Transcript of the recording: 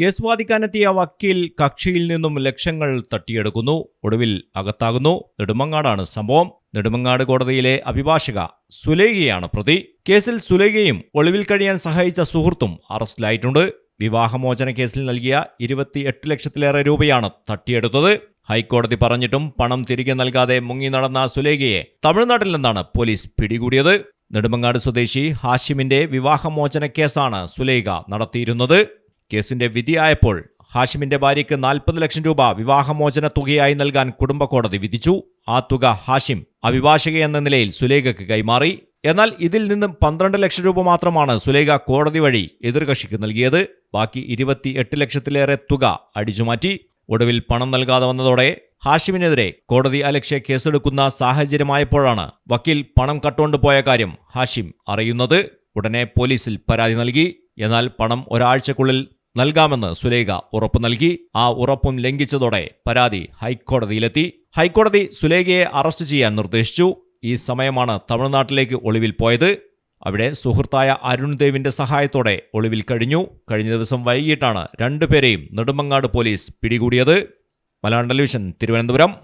Case വാദിക്കാനെത്തിയ വക്കീൽ കക്ഷിയിൽ നിന്നും ലക്ഷങ്ങൾ തട്ടിയെടുക്കുന്നു. ഒടുവിൽ അകത്താകുന്നു. നെടുമങ്ങാടാണ് സംഭവം. നെടുമങ്ങാട് കോടതിയിലെ അഭിഭാഷക സുലേഖയാണ് പ്രതി. കേസിൽ സുലേഖയും ഒളിവിൽ കഴിയാൻ സഹായിച്ച സുഹൃത്തും അറസ്റ്റിലായിട്ടുണ്ട്. വിവാഹമോചന കേസിൽ നൽകിയ ഇരുപത്തിയെട്ട് ലക്ഷത്തിലേറെ രൂപയാണ് തട്ടിയെടുത്തത്. ഹൈക്കോടതി പറഞ്ഞിട്ടും പണം തിരികെ നൽകാതെ മുങ്ങി നടന്ന സുലേഖയെ തമിഴ്നാട്ടിൽ നിന്നാണ് പോലീസ് പിടികൂടിയത്. നെടുമങ്ങാട് സ്വദേശി ഹാഷിമിന്റെ വിവാഹമോചന കേസാണ് സുലേഖ നടത്തിയിരുന്നത്. കേസിന്റെ വിധിയായപ്പോൾ ഹാഷിമിന്റെ ഭാര്യയ്ക്ക് നാൽപ്പത് ലക്ഷം രൂപ വിവാഹമോചന തുകയായി നൽകാൻ കുടുംബ കോടതി വിധിച്ചു. ആ തുക ഹാഷിം അഭിഭാഷക എന്ന നിലയിൽ സുലേഖയ്ക്ക് കൈമാറി. എന്നാൽ ഇതിൽ നിന്നും പന്ത്രണ്ട് ലക്ഷം രൂപ മാത്രമാണ് സുലേഖ കോടതി വഴി എതിർകക്ഷിക്ക് നൽകിയത്. ബാക്കി ഇരുപത്തി എട്ട് ലക്ഷത്തിലേറെ തുക അടിച്ചുമാറ്റി. ഒടുവിൽ പണം നൽകാതെ വന്നതോടെ ഹാഷിമിനെതിരെ കോടതി അലക്ഷ്യ കേസെടുക്കുന്ന സാഹചര്യമായപ്പോഴാണ് വക്കീൽ പണം കട്ടുകൊണ്ട് പോയ കാര്യം ഹാഷിം അറിയുന്നത്. ഉടനെ പോലീസിൽ പരാതി നൽകി. എന്നാൽ പണം ഒരാഴ്ചക്കുള്ളിൽ നൽകാമെന്ന് സുലേഖ ഉറപ്പു നൽകി. ആ ഉറപ്പും ലംഘിച്ചതോടെ പരാതി ഹൈക്കോടതിയിലെത്തി. ഹൈക്കോടതി സുലേഖയെ അറസ്റ്റ് ചെയ്യാൻ നിർദ്ദേശിച്ചു. ഈ സമയമാണ് തമിഴ്നാട്ടിലേക്ക് ഒളിവിൽ പോയത്. അവിടെ സുഹൃത്തായ അരുൺദേവിന്റെ സഹായത്തോടെ ഒളിവിൽ കഴിഞ്ഞു. കഴിഞ്ഞ ദിവസം വൈകിട്ടാണ് രണ്ടുപേരെയും നെടുമങ്ങാട് പോലീസ് പിടികൂടിയത്. മലയാളം ടെലിവിഷൻ തിരുവനന്തപുരം.